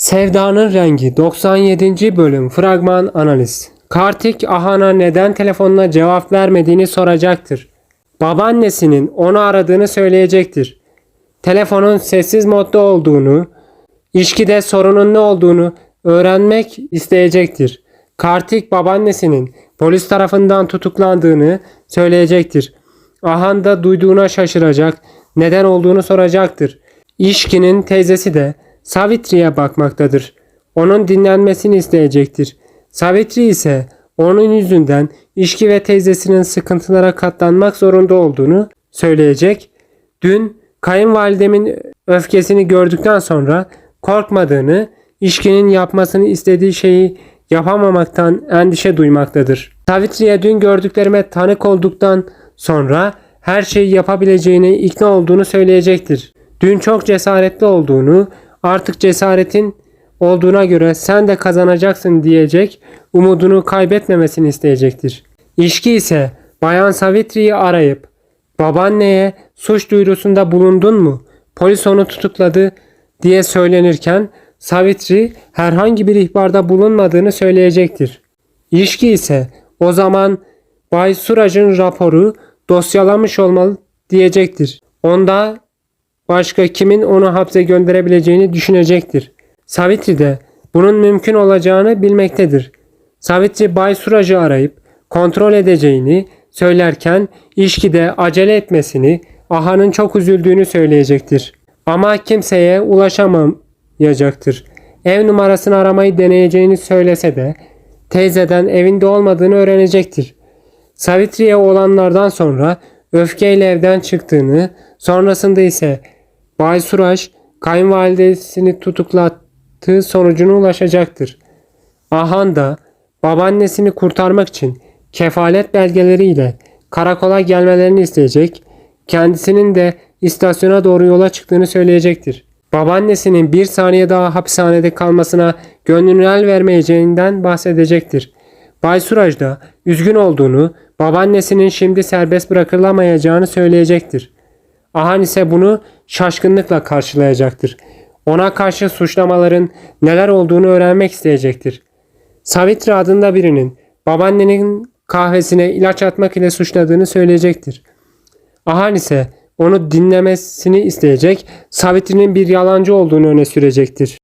Sevdanın Rengi 97. bölüm fragman analiz. Kartik Ahan'a neden telefonuna cevap vermediğini soracaktır. Babaannesinin onu aradığını söyleyecektir. Telefonun sessiz modda olduğunu, ilişkide sorunun ne olduğunu öğrenmek isteyecektir. Kartik babaannesinin polis tarafından tutuklandığını söyleyecektir. Ahan da duyduğuna şaşıracak, neden olduğunu soracaktır. İşkinin teyzesi de Savitri'ye bakmaktadır. Onun dinlenmesini isteyecektir. Savitri ise onun yüzünden İşki ve teyzesinin sıkıntılara katlanmak zorunda olduğunu söyleyecek. Dün kayınvalidemin öfkesini gördükten sonra korkmadığını, İşki'nin yapmasını istediği şeyi yapamamaktan endişe duymaktadır. Savitri'ye dün gördüklerime tanık olduktan sonra her şeyi yapabileceğine ikna olduğunu söyleyecektir. Dün çok cesaretli olduğunu, artık cesaretin olduğuna göre sen de kazanacaksın diyecek, umudunu kaybetmemesini isteyecektir. İşki ise Bayan Savitri'yi arayıp babaanneye suç duyurusunda bulundun mu? Polis onu tutukladı diye söylenirken Savitri herhangi bir ihbarda bulunmadığını söyleyecektir. İşki ise o zaman Bay Suraj'ın raporu dosyalamış olmalı diyecektir. Onda başka kimin onu hapse gönderebileceğini düşünecektir. Savitri de bunun mümkün olacağını bilmektedir. Savitri Bay Suraj'ı arayıp kontrol edeceğini söylerken işki de acele etmesini, Aha'nın çok üzüldüğünü söyleyecektir. Ama kimseye ulaşamayacaktır. Ev numarasını aramayı deneyeceğini söylese de teyzeden evinde olmadığını öğrenecektir. Savitri'ye olanlardan sonra öfkeyle evden çıktığını, sonrasında ise Bay Suraj kayınvalidesini tutuklattığı sonucuna ulaşacaktır. Ahan da babaannesini kurtarmak için kefalet belgeleriyle karakola gelmelerini isteyecek, kendisinin de istasyona doğru yola çıktığını söyleyecektir. Babaannesinin bir saniye daha hapishanede kalmasına gönlünü el vermeyeceğinden bahsedecektir. Bay Suraj da üzgün olduğunu, babaannesinin şimdi serbest bırakılamayacağını söyleyecektir. Ahan ise bunu şaşkınlıkla karşılayacaktır. Ona karşı suçlamaların neler olduğunu öğrenmek isteyecektir. Savitri adında birinin babaannenin kahvesine ilaç atmak ile suçladığını söyleyecektir. Ahan ise onu dinlemesini isteyecek, Savitri'nin bir yalancı olduğunu öne sürecektir.